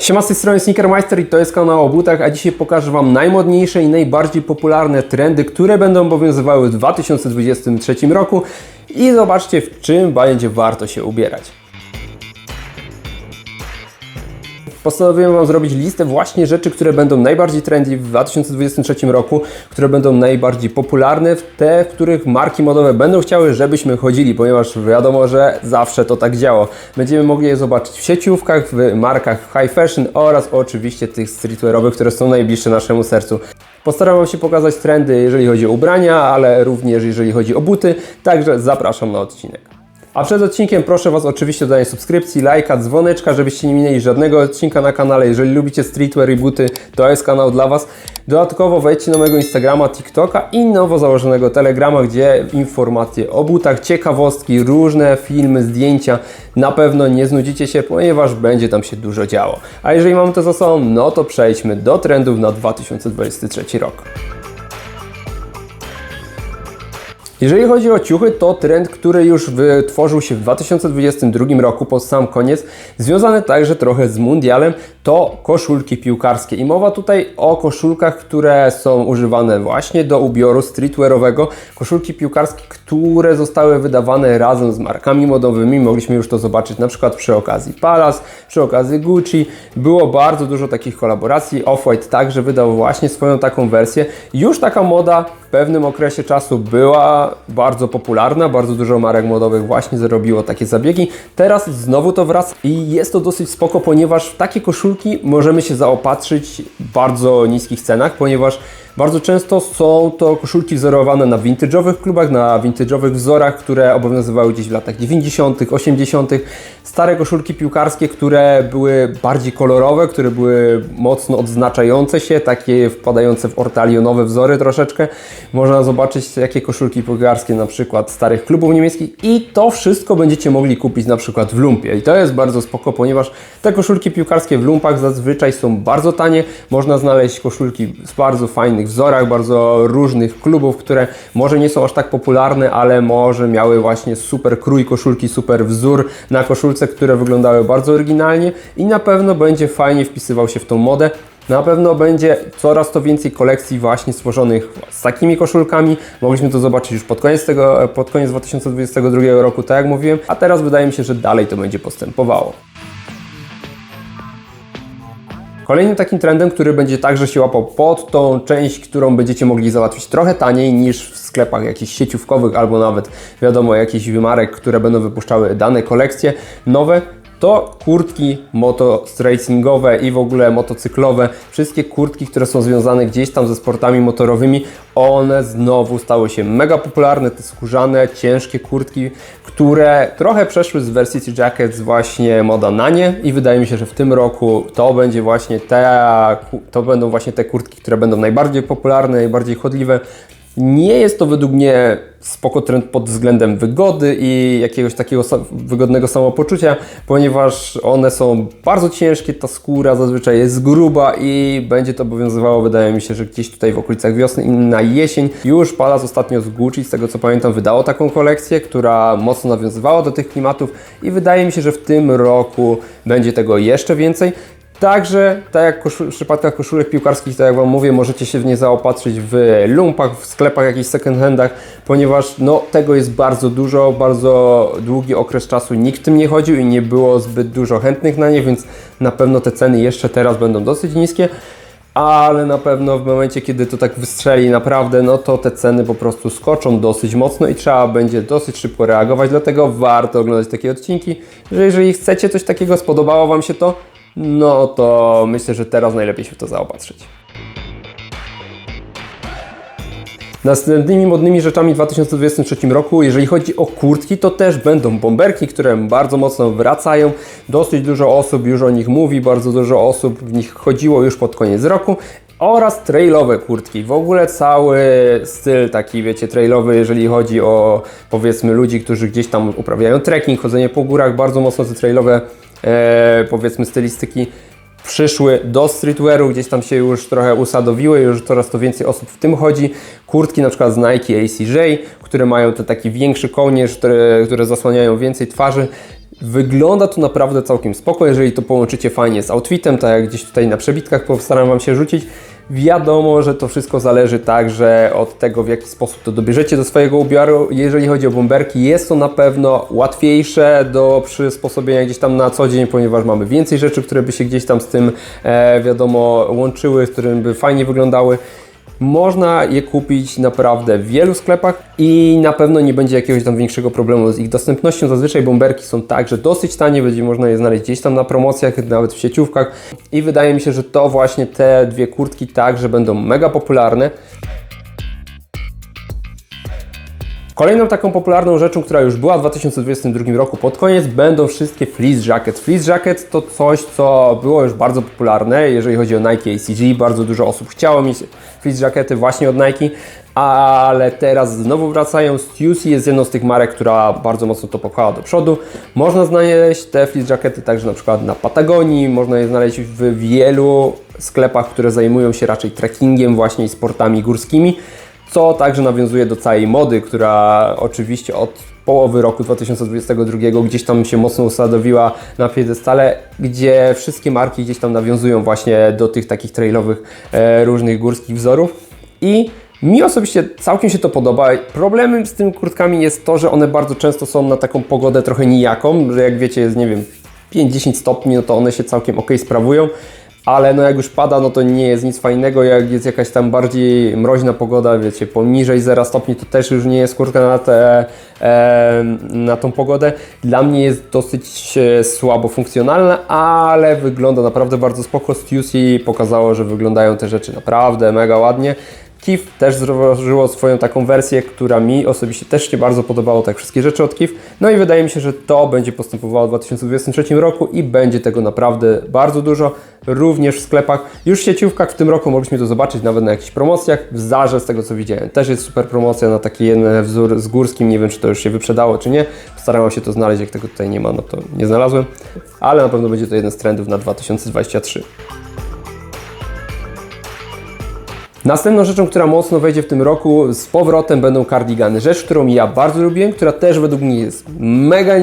Siema z tej strony Sneakermeister i to jest kanał o butach, a dzisiaj pokażę Wam najmodniejsze i najbardziej popularne trendy, które będą obowiązywały w 2023 roku i zobaczcie w czym będzie warto się ubierać. Postanowiłem Wam zrobić listę właśnie rzeczy, które będą najbardziej trendy w 2023 roku, które będą najbardziej popularne, te, w których marki modowe będą chciały, żebyśmy chodzili, ponieważ wiadomo, że zawsze to tak działo. Będziemy mogli je zobaczyć w sieciówkach, w markach high fashion oraz oczywiście tych streetwearowych, które są najbliższe naszemu sercu. Postaram Wam się pokazać trendy, jeżeli chodzi o ubrania, ale również jeżeli chodzi o buty, także zapraszam na odcinek. A przed odcinkiem proszę Was oczywiście o subskrypcji, lajka, dzwoneczka, żebyście nie minęli żadnego odcinka na kanale. Jeżeli lubicie streetwear i buty, to jest kanał dla Was. Dodatkowo wejdźcie na mojego Instagrama, TikToka i nowo założonego Telegrama, gdzie informacje o butach, ciekawostki, różne filmy, zdjęcia. Na pewno nie znudzicie się, ponieważ będzie tam się dużo działo. A jeżeli mamy to za sobą, no to przejdźmy do trendów na 2023 rok. Jeżeli chodzi o ciuchy, to trend, który już wytworzył się w 2022 roku pod sam koniec, związany także trochę z mundialem, to koszulki piłkarskie. I mowa tutaj o koszulkach, które są używane właśnie do ubioru streetwearowego. Koszulki piłkarskie, które zostały wydawane razem z markami modowymi. Mogliśmy już to zobaczyć na przykład przy okazji Palace, przy okazji Gucci. Było bardzo dużo takich kolaboracji. Off-White także wydał właśnie swoją taką wersję. Już taka moda pewnym okresie czasu była bardzo popularna, bardzo dużo marek modowych właśnie zrobiło takie zabiegi. Teraz znowu to wraca i jest to dosyć spoko, ponieważ w takie koszulki możemy się zaopatrzyć w bardzo niskich cenach, ponieważ bardzo często są to koszulki wzorowane na vintage'owych klubach, na vintage'owych wzorach, które obowiązywały gdzieś w latach 90., 80. Stare koszulki piłkarskie, które były bardziej kolorowe, które były mocno odznaczające się, takie wpadające w ortalionowe wzory troszeczkę. Można zobaczyć jakie koszulki piłkarskie na przykład starych klubów niemieckich i to wszystko będziecie mogli kupić na przykład w lumpie. I to jest bardzo spoko, ponieważ te koszulki piłkarskie w lumpach zazwyczaj są bardzo tanie. Można znaleźć koszulki z bardzo fajnych wzorach, bardzo różnych klubów, które może nie są aż tak popularne, ale może miały właśnie super krój koszulki, super wzór na koszulce, które wyglądały bardzo oryginalnie i na pewno będzie fajnie wpisywał się w tą modę. Na pewno będzie coraz to więcej kolekcji właśnie stworzonych z takimi koszulkami. Mogliśmy to zobaczyć już pod koniec tego, pod koniec 2022 roku, tak jak mówiłem, a teraz wydaje mi się, że dalej to będzie postępowało. Kolejnym takim trendem, który będzie także się łapał pod tą część, którą będziecie mogli załatwić trochę taniej niż w sklepach jakichś sieciówkowych albo nawet wiadomo jakichś marek, które będą wypuszczały dane kolekcje nowe, to kurtki motostracingowe i w ogóle motocyklowe, wszystkie kurtki, które są związane gdzieś tam ze sportami motorowymi, one znowu stały się mega popularne, te skórzane, ciężkie kurtki, które trochę przeszły z Varsity Jackets właśnie moda na nie. I wydaje mi się, że w tym roku to będzie właśnie te, to będą właśnie te kurtki, które będą najbardziej popularne, najbardziej chodliwe, nie jest to według mnie spoko trend pod względem wygody i jakiegoś takiego wygodnego samopoczucia, ponieważ one są bardzo ciężkie, ta skóra zazwyczaj jest gruba i będzie to obowiązywało, wydaje mi się, że gdzieś tutaj w okolicach wiosny i na jesień. Już Palace ostatnio z Gucci, z tego co pamiętam, wydało taką kolekcję, która mocno nawiązywała do tych klimatów i wydaje mi się, że w tym roku będzie tego jeszcze więcej. Także, tak jak w przypadkach koszulek piłkarskich, tak jak Wam mówię, możecie się w nie zaopatrzyć w lumpach, w sklepach, jakichś second handach, ponieważ no, tego jest bardzo dużo, bardzo długi okres czasu nikt tym nie chodził i nie było zbyt dużo chętnych na nie, więc na pewno te ceny jeszcze teraz będą dosyć niskie ale na pewno w momencie, kiedy to tak wystrzeli naprawdę, no to te ceny po prostu skoczą dosyć mocno i trzeba będzie dosyć szybko reagować, dlatego warto oglądać takie odcinki, że jeżeli chcecie coś takiego, spodobało Wam się to, no to myślę, że teraz najlepiej się w to zaopatrzyć. Następnymi modnymi rzeczami w 2023 roku, jeżeli chodzi o kurtki, to też będą bomberki, które bardzo mocno wracają. Dosyć dużo osób już o nich mówi, bardzo dużo osób w nich chodziło już pod koniec roku oraz trailowe kurtki. W ogóle cały styl taki, wiecie, trailowy, jeżeli chodzi o powiedzmy ludzi, którzy gdzieś tam uprawiają trekking, chodzenie po górach, bardzo mocno te trailowe e, powiedzmy stylistyki przyszły do streetwearu, gdzieś tam się już trochę usadowiły, już coraz to więcej osób w tym chodzi. Kurtki na przykład z Nike ACJ, które mają ten taki większy kołnierz, które, które zasłaniają więcej twarzy. Wygląda to naprawdę całkiem spoko, jeżeli to połączycie fajnie z outfitem, tak jak gdzieś tutaj na przebitkach postaram Wam się rzucić. Wiadomo, że to wszystko zależy także od tego, w jaki sposób to dobierzecie do swojego ubioru. Jeżeli chodzi o bomberki, jest to na pewno łatwiejsze do przysposobienia gdzieś tam na co dzień, ponieważ mamy więcej rzeczy, które by się gdzieś tam z tym, e, wiadomo, łączyły, z którym by fajnie wyglądały. Można je kupić naprawdę w wielu sklepach i na pewno nie będzie jakiegoś tam większego problemu z ich dostępnością. Zazwyczaj bomberki są także dosyć tanie, będzie można je znaleźć gdzieś tam na promocjach, nawet w sieciówkach i wydaje mi się, że to właśnie te dwie kurtki także będą mega popularne. Kolejną taką popularną rzeczą, która już była w 2022 roku pod koniec, będą wszystkie fleece jacket. Fleece jacket to coś, co było już bardzo popularne, jeżeli chodzi o Nike ACG. Bardzo dużo osób chciało mieć fleece jackety właśnie od Nike, ale teraz znowu wracają. Stussy jest jedną z tych marek, która bardzo mocno to popchała do przodu. Można znaleźć te fleece jackety także na przykład na Patagonii, można je znaleźć w wielu sklepach, które zajmują się raczej trekkingiem właśnie i sportami górskimi co także nawiązuje do całej mody, która oczywiście od połowy roku 2022 gdzieś tam się mocno usadowiła na piedestale, gdzie wszystkie marki gdzieś tam nawiązują właśnie do tych takich trailowych e, różnych górskich wzorów i mi osobiście całkiem się to podoba. Problemem z tymi kurtkami jest to, że one bardzo często są na taką pogodę trochę nijaką, że jak wiecie jest, nie wiem, 5-10 stopni, no to one się całkiem ok sprawują ale no jak już pada, no to nie jest nic fajnego, jak jest jakaś tam bardziej mroźna pogoda, wiecie, poniżej 0 stopni, to też już nie jest kurtka na, te, e, na tą pogodę. Dla mnie jest dosyć e, słabo funkcjonalna, ale wygląda naprawdę bardzo spoko. Stussy pokazało, że wyglądają te rzeczy naprawdę mega ładnie. Kif też zauważyło swoją taką wersję, która mi osobiście też się bardzo podobało, tak wszystkie rzeczy od Kif. No i wydaje mi się, że to będzie postępowało w 2023 roku i będzie tego naprawdę bardzo dużo, również w sklepach. Już w sieciówkach w tym roku mogliśmy to zobaczyć, nawet na jakichś promocjach. W Zarze, z tego co widziałem, też jest super promocja na taki jeden wzór z górskim. Nie wiem, czy to już się wyprzedało, czy nie. Postarałem się to znaleźć, jak tego tutaj nie ma, no to nie znalazłem. Ale na pewno będzie to jeden z trendów na 2023. Następną rzeczą, która mocno wejdzie w tym roku z powrotem będą kardigany. Rzecz, którą ja bardzo lubię, która też według mnie jest mega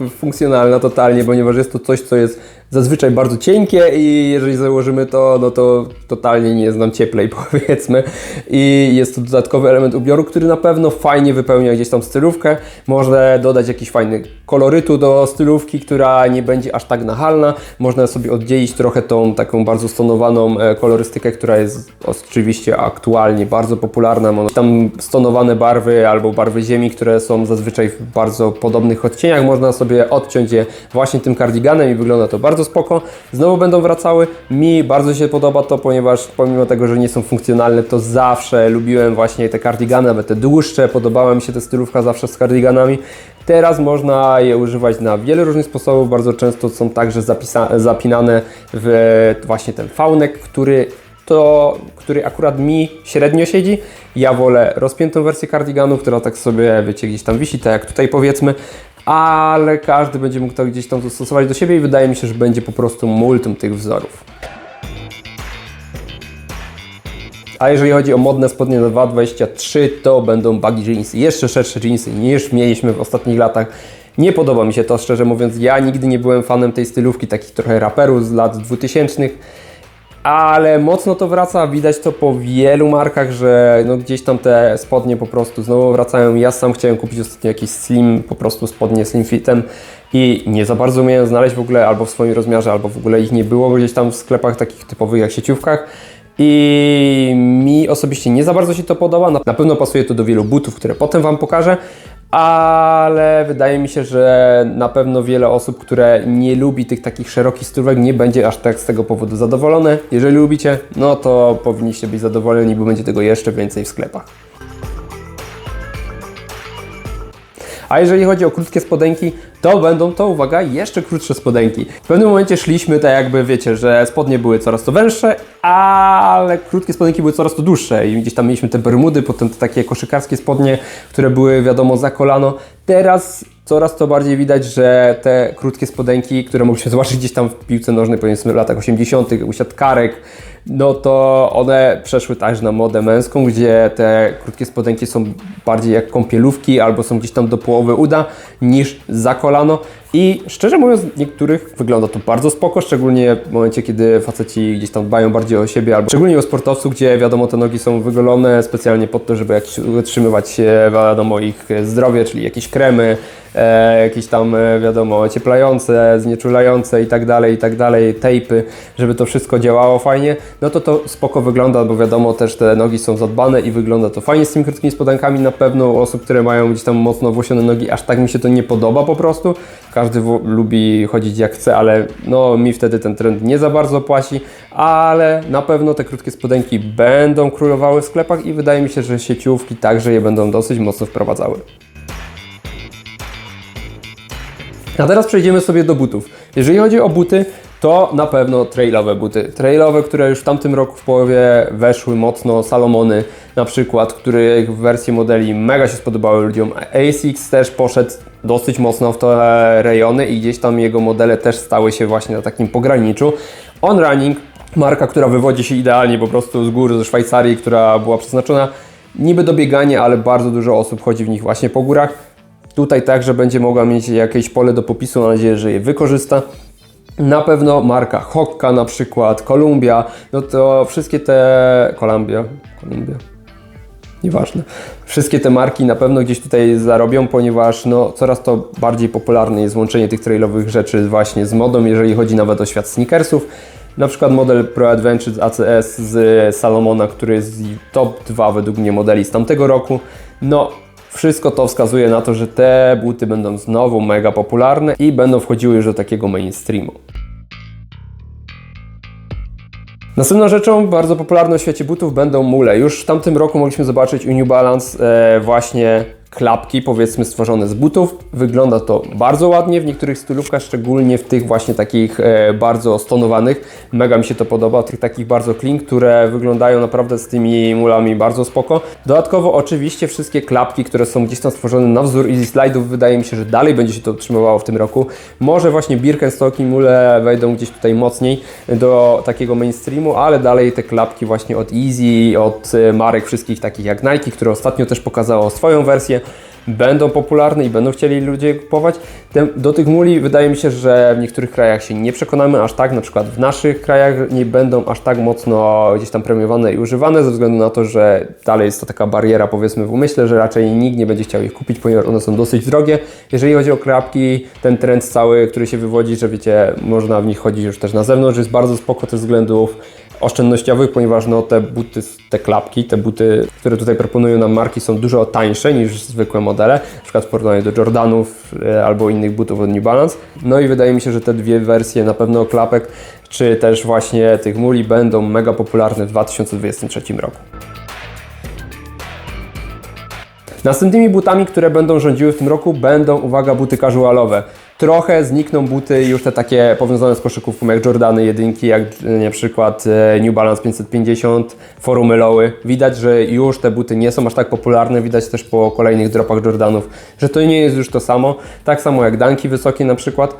niefunkcjonalna totalnie, ponieważ jest to coś, co jest zazwyczaj bardzo cienkie i jeżeli założymy to, no to totalnie nie jest nam cieplej powiedzmy i jest to dodatkowy element ubioru, który na pewno fajnie wypełnia gdzieś tam stylówkę. Można dodać jakiś fajny kolorytu do stylówki, która nie będzie aż tak nachalna. Można sobie oddzielić trochę tą taką bardzo stonowaną e, kolorystykę, która jest oczywiście aktualnie bardzo popularna. Tam stonowane barwy albo barwy ziemi, które są zazwyczaj w bardzo podobnych odcieniach. Można sobie odciąć je właśnie tym kardiganem i wygląda to bardzo bardzo spoko. Znowu będą wracały. Mi bardzo się podoba to, ponieważ pomimo tego, że nie są funkcjonalne, to zawsze lubiłem właśnie te kardigany, nawet te dłuższe. Podobała mi się ta stylówka zawsze z kardiganami. Teraz można je używać na wiele różnych sposobów. Bardzo często są także zapinane w właśnie ten faunek, który to, który akurat mi średnio siedzi. Ja wolę rozpiętą wersję kardiganu, która tak sobie, wiecie, gdzieś tam wisi, tak jak tutaj powiedzmy ale każdy będzie mógł to gdzieś tam zastosować do siebie i wydaje mi się, że będzie po prostu multum tych wzorów. A jeżeli chodzi o modne spodnie na 2.23, to będą baggy jeansy, jeszcze szersze jeansy niż mieliśmy w ostatnich latach. Nie podoba mi się to, szczerze mówiąc. Ja nigdy nie byłem fanem tej stylówki, takich trochę raperów z lat 2000 ale mocno to wraca, widać to po wielu markach, że no gdzieś tam te spodnie po prostu znowu wracają. Ja sam chciałem kupić ostatnio jakiś slim, po prostu spodnie slim fitem i nie za bardzo umiałem znaleźć w ogóle albo w swoim rozmiarze, albo w ogóle ich nie było gdzieś tam w sklepach takich typowych jak sieciówkach. I mi osobiście nie za bardzo się to podoba. Na pewno pasuje to do wielu butów, które potem Wam pokażę, ale wydaje mi się, że na pewno wiele osób, które nie lubi tych takich szerokich stylówek, nie będzie aż tak z tego powodu zadowolone. Jeżeli lubicie, no to powinniście być zadowoleni, bo będzie tego jeszcze więcej w sklepach. A jeżeli chodzi o krótkie spodenki, to będą to, uwaga, jeszcze krótsze spodenki. W pewnym momencie szliśmy tak jakby, wiecie, że spodnie były coraz to węższe, ale krótkie spodenki były coraz to dłuższe i gdzieś tam mieliśmy te bermudy, potem te takie koszykarskie spodnie, które były wiadomo za kolano. Teraz coraz to bardziej widać, że te krótkie spodenki, które mogliśmy zobaczyć gdzieś tam w piłce nożnej, powiedzmy w latach 80., u siatkarek, no to one przeszły także na modę męską, gdzie te krótkie spodenki są bardziej jak kąpielówki albo są gdzieś tam do połowy uda niż za kolano. I szczerze mówiąc, niektórych wygląda to bardzo spoko, szczególnie w momencie, kiedy faceci gdzieś tam dbają bardziej o siebie, albo szczególnie o sportowców, gdzie wiadomo, te nogi są wygolone specjalnie po to, żeby jakiś, utrzymywać wiadomo ich zdrowie, czyli jakieś kremy, e, jakieś tam e, wiadomo ocieplające, znieczulające i tak dalej, i tak dalej, tejpy, żeby to wszystko działało fajnie, no to to spoko wygląda, bo wiadomo też te nogi są zadbane i wygląda to fajnie z tymi krótkimi spodenkami, na pewno u osób, które mają gdzieś tam mocno włosione nogi, aż tak mi się to nie podoba po prostu, każdy lubi chodzić jak chce, ale no mi wtedy ten trend nie za bardzo płaci, ale na pewno te krótkie spodenki będą królowały w sklepach i wydaje mi się, że sieciówki także je będą dosyć mocno wprowadzały. A teraz przejdziemy sobie do butów. Jeżeli chodzi o buty, to na pewno trailowe buty. Trailowe, które już w tamtym roku w połowie weszły mocno, Salomony na przykład, których wersje modeli mega się spodobały ludziom. ASICS też poszedł dosyć mocno w te rejony i gdzieś tam jego modele też stały się właśnie na takim pograniczu. On Running, marka, która wywodzi się idealnie po prostu z góry, ze Szwajcarii, która była przeznaczona niby do biegania, ale bardzo dużo osób chodzi w nich właśnie po górach. Tutaj także będzie mogła mieć jakieś pole do popisu, mam nadzieję, że je wykorzysta. Na pewno marka Hokka na przykład, Columbia, no to wszystkie te... Columbia? Columbia? Nieważne. Wszystkie te marki na pewno gdzieś tutaj zarobią, ponieważ no, coraz to bardziej popularne jest łączenie tych trailowych rzeczy właśnie z modą, jeżeli chodzi nawet o świat sneakersów. Na przykład model Pro Adventure ACS z Salomona, który jest top 2 według mnie modeli z tamtego roku. No, wszystko to wskazuje na to, że te buty będą znowu mega popularne i będą wchodziły już do takiego mainstreamu. Następną rzeczą bardzo popularną w świecie butów będą mule. Już w tamtym roku mogliśmy zobaczyć u New Balance e, właśnie klapki, powiedzmy stworzone z butów. Wygląda to bardzo ładnie w niektórych stylówkach, szczególnie w tych właśnie takich e, bardzo stonowanych. Mega mi się to podoba, tych takich bardzo clean, które wyglądają naprawdę z tymi mulami bardzo spoko. Dodatkowo oczywiście wszystkie klapki, które są gdzieś tam stworzone na wzór Easy Slide'ów, wydaje mi się, że dalej będzie się to utrzymywało w tym roku. Może właśnie Birkenstock i mule wejdą gdzieś tutaj mocniej do takiego mainstreamu, ale dalej te klapki właśnie od Easy, od e, marek wszystkich takich jak Nike, które ostatnio też pokazało swoją wersję, będą popularne i będą chcieli ludzie kupować. Do tych muli wydaje mi się, że w niektórych krajach się nie przekonamy aż tak, na przykład w naszych krajach nie będą aż tak mocno gdzieś tam premiowane i używane, ze względu na to, że dalej jest to taka bariera powiedzmy w umyśle, że raczej nikt nie będzie chciał ich kupić, ponieważ one są dosyć drogie. Jeżeli chodzi o klapki, ten trend cały, który się wywodzi, że wiecie, można w nich chodzić już też na zewnątrz, jest bardzo spoko ze względów oszczędnościowych, ponieważ no, te buty, te klapki, te buty, które tutaj proponują nam marki są dużo tańsze niż zwykłe modele, na przykład w porównaniu do Jordanów e, albo innych butów od New Balance. No i wydaje mi się, że te dwie wersje na pewno klapek, czy też właśnie tych muli będą mega popularne w 2023 roku. Następnymi butami, które będą rządziły w tym roku, będą, uwaga, buty casualowe. Trochę znikną buty już te takie powiązane z koszykówką, jak Jordany jedynki, jak e, na przykład e, New Balance 550, Forumy Lowy. Widać, że już te buty nie są aż tak popularne, widać też po kolejnych dropach Jordanów, że to nie jest już to samo. Tak samo jak Danki wysokie na przykład.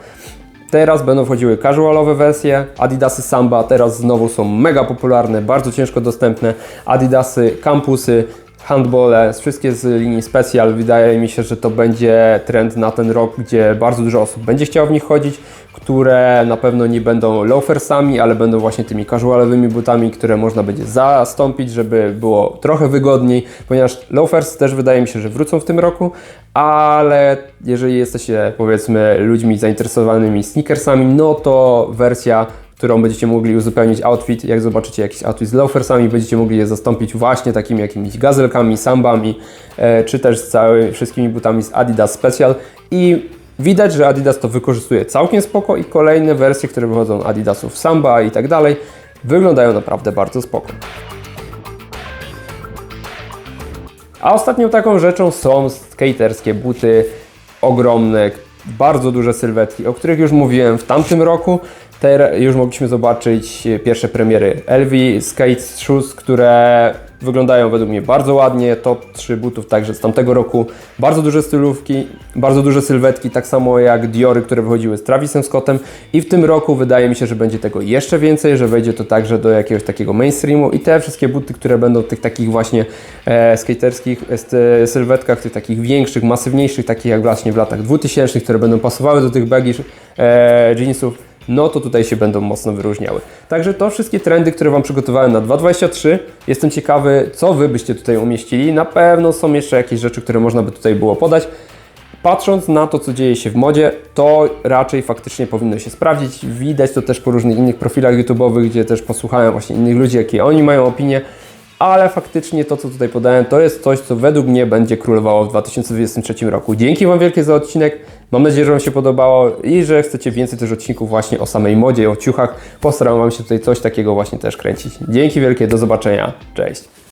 Teraz będą wchodziły casualowe wersje, Adidasy Samba teraz znowu są mega popularne, bardzo ciężko dostępne, Adidasy Campusy, handbole, wszystkie z linii Special. Wydaje mi się, że to będzie trend na ten rok, gdzie bardzo dużo osób będzie chciało w nich chodzić, które na pewno nie będą loafersami, ale będą właśnie tymi casualowymi butami, które można będzie zastąpić, żeby było trochę wygodniej, ponieważ loafers też wydaje mi się, że wrócą w tym roku, ale jeżeli jesteście powiedzmy ludźmi zainteresowanymi sneakersami, no to wersja którą będziecie mogli uzupełnić outfit. Jak zobaczycie jakiś outfit z loafersami, będziecie mogli je zastąpić właśnie takimi jakimiś gazelkami, sambami, e, czy też z całymi wszystkimi butami z Adidas Special. I widać, że Adidas to wykorzystuje całkiem spoko i kolejne wersje, które wychodzą Adidasów Samba i tak dalej, wyglądają naprawdę bardzo spoko. A ostatnią taką rzeczą są skaterskie buty ogromne, bardzo duże sylwetki, o których już mówiłem w tamtym roku. Teraz już mogliśmy zobaczyć pierwsze premiery LV Skate Shoes, które wyglądają według mnie bardzo ładnie. Top 3 butów także z tamtego roku. Bardzo duże stylówki, bardzo duże sylwetki, tak samo jak Diory, które wychodziły z Travisem Scottem. I w tym roku wydaje mi się, że będzie tego jeszcze więcej, że wejdzie to także do jakiegoś takiego mainstreamu. I te wszystkie buty, które będą w tych takich właśnie e, skaterskich e, sylwetkach, tych takich większych, masywniejszych, takich jak właśnie w latach 2000, które będą pasowały do tych baggy e, jeansów, no to tutaj się będą mocno wyróżniały. Także to wszystkie trendy, które Wam przygotowałem na 2023. Jestem ciekawy, co Wy byście tutaj umieścili. Na pewno są jeszcze jakieś rzeczy, które można by tutaj było podać. Patrząc na to, co dzieje się w modzie, to raczej faktycznie powinno się sprawdzić. Widać to też po różnych innych profilach YouTube'owych, gdzie też posłuchałem właśnie innych ludzi, jakie oni mają opinie. Ale faktycznie to, co tutaj podałem, to jest coś, co według mnie będzie królowało w 2023 roku. Dzięki Wam wielkie za odcinek. Mam nadzieję, że Wam się podobało i że chcecie więcej też odcinków właśnie o samej modzie, o ciuchach. Postaram Wam się tutaj coś takiego właśnie też kręcić. Dzięki wielkie, do zobaczenia. Cześć.